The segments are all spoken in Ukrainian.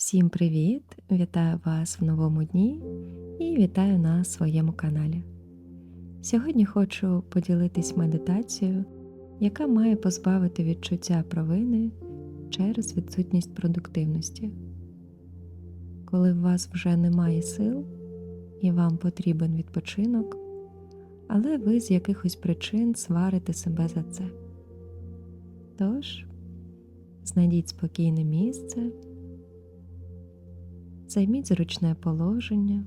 Всім привіт! Вітаю вас в новому дні і вітаю на своєму каналі. Сьогодні хочу поділитись медитацією, яка має позбавити відчуття провини через відсутність продуктивності. Коли у вас вже немає сил і вам потрібен відпочинок, але ви з якихось причин сварите себе за це. Тож, знайдіть спокійне місце. Займіть зручне положення,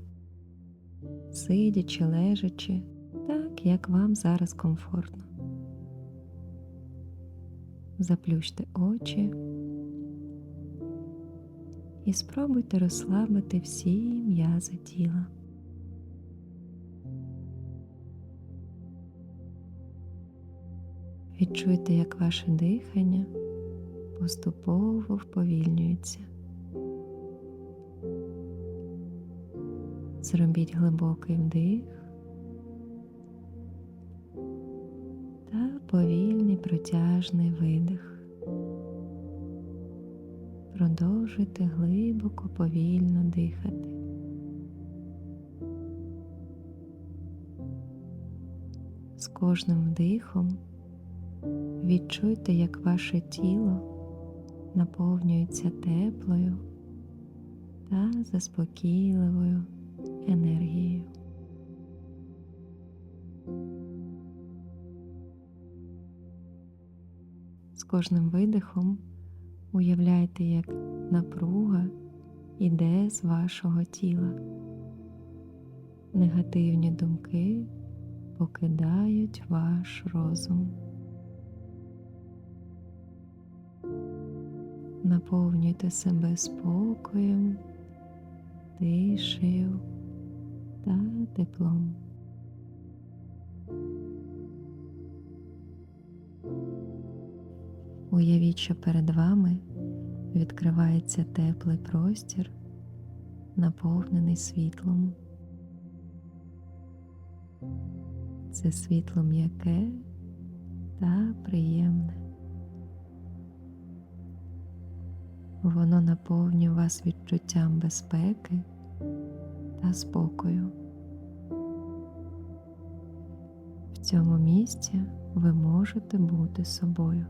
сидячи, лежачи, так, як вам зараз комфортно. Заплющте очі і спробуйте розслабити всі м'язи тіла. Відчуйте, як ваше дихання поступово вповільнюється. Зробіть глибокий вдих та повільний протяжний видих. Продовжуйте глибоко, повільно дихати. З кожним вдихом відчуйте, як ваше тіло наповнюється теплою та заспокійливою енергією. З кожним видихом уявляйте, як напруга іде з вашого тіла. Негативні думки покидають ваш розум. Наповнюйте себе спокоєм, тишею та теплом. Уявіть, що перед вами відкривається теплий простір, наповнений світлом. Це світло м'яке та приємне. Воно наповнює вас відчуттям безпеки та спокою. В цьому місці ви можете бути собою,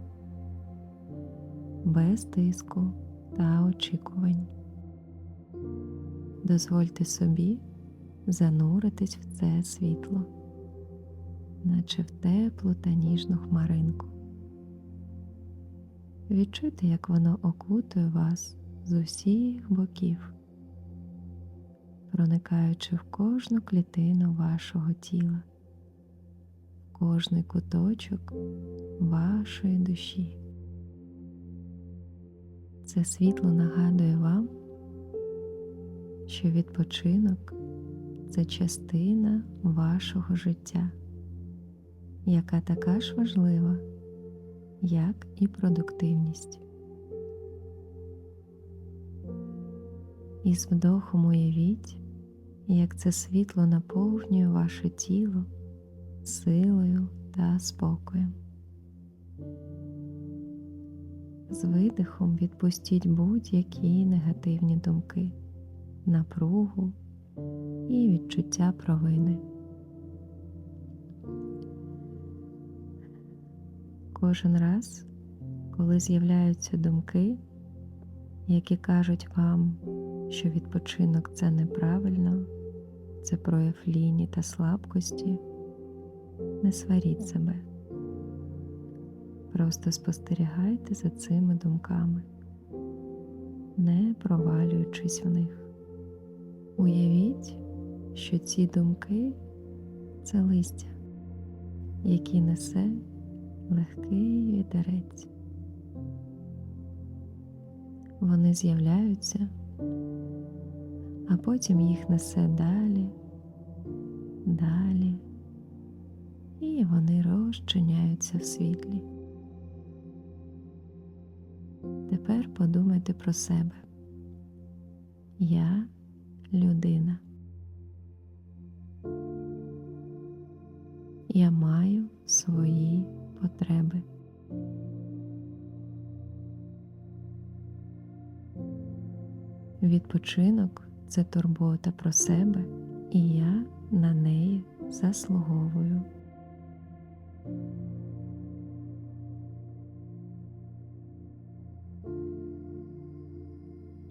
без тиску та очікувань. Дозвольте собі зануритись в це світло, наче в теплу та ніжну хмаринку. Відчуйте, як воно окутує вас з усіх боків проникаючи в кожну клітину вашого тіла, в кожний куточок вашої душі. Це світло нагадує вам, що відпочинок це частина вашого життя, яка така ж важлива, як і продуктивність. І з вдохом уявіть, як це світло наповнює ваше тіло силою та спокоєм. З видихом відпустіть будь-які негативні думки, напругу і відчуття провини. Кожен раз, коли з'являються думки, які кажуть вам, що відпочинок це неправильно, це прояв ліні та слабкості, не сваріть себе. Просто спостерігайте за цими думками, не провалюючись в них. Уявіть, що ці думки це листя, які несе легкий вітерець. Вони з'являються а потім їх несе далі, далі, і вони розчиняються в світлі. Тепер подумайте про себе. Я людина. Я маю свої потреби. Відпочинок це турбота про себе, і я на неї заслуговую.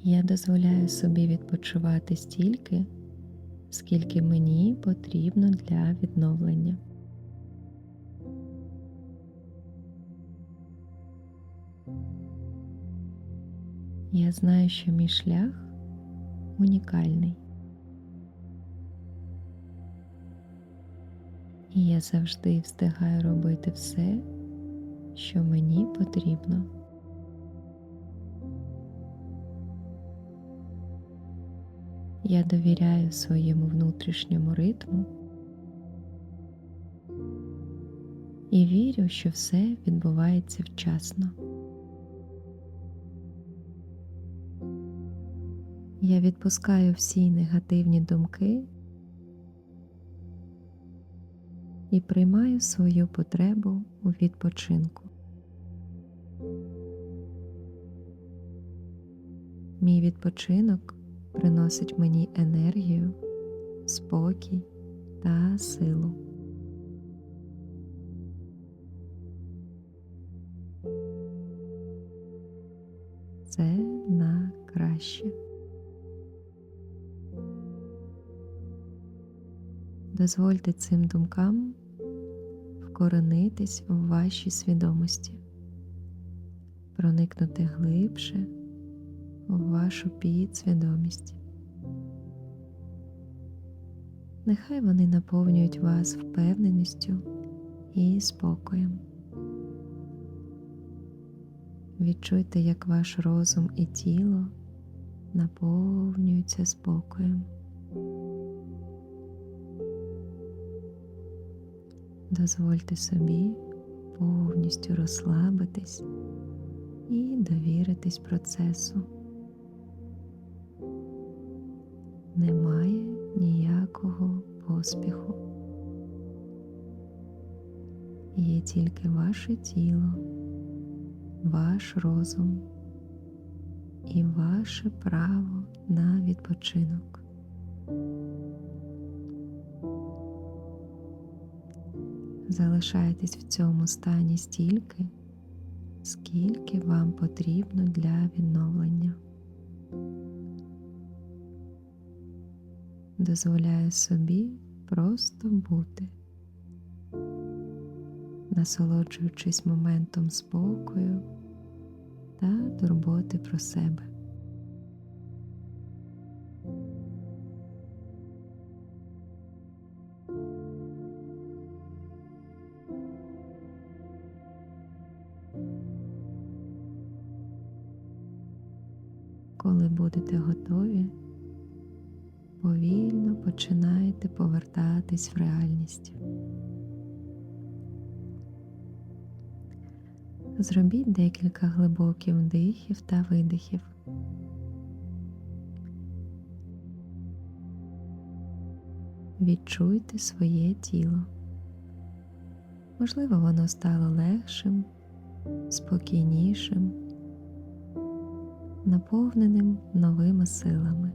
Я дозволяю собі відпочивати стільки, скільки мені потрібно для відновлення. Я знаю, що мій шлях унікальний. І я завжди встигаю робити все, що мені потрібно. Я довіряю своєму внутрішньому ритму і вірю, що все відбувається вчасно. Я відпускаю всі негативні думки і приймаю свою потребу у відпочинку. Мій відпочинок приносить мені енергію, спокій та силу. Це на краще. Дозвольте цим думкам вкоренитись у вашій свідомості, проникнути глибше у вашу підсвідомість. Нехай вони наповнюють вас впевненістю і спокоєм. Відчуйте, як ваш розум і тіло наповнюються спокоєм. Дозвольте собі повністю розслабитись і довіритись процесу. Немає ніякого поспіху. Є тільки ваше тіло, ваш розум і ваше право на відпочинок. Залишайтесь в цьому стані стільки, скільки вам потрібно для відновлення. Дозволяю собі просто бути, насолоджуючись моментом спокою та турботи про себе. Будете готові, повільно починаєте повертатись в реальність. Зробіть декілька глибоких вдихів та видихів. Відчуйте своє тіло. Можливо, воно стало легшим, спокійнішим, наповненим новими силами.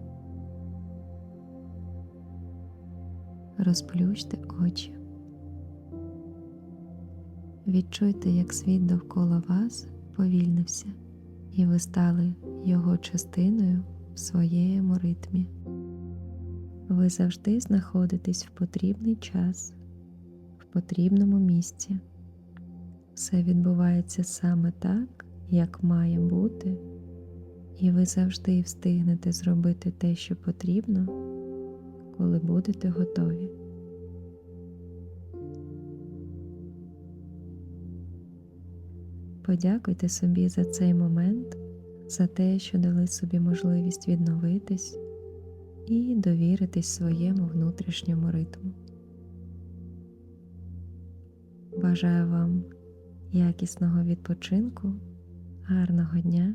Розплющте очі. Відчуйте, як світ довкола вас повільнився, і ви стали його частиною в своєму ритмі. Ви завжди знаходитесь в потрібний час, в потрібному місці. Все відбувається саме так, як має бути, і ви завжди встигнете зробити те, що потрібно, коли будете готові. Подякуйте собі за цей момент, за те, що дали собі можливість відновитись і довіритись своєму внутрішньому ритму. Бажаю вам якісного відпочинку, гарного дня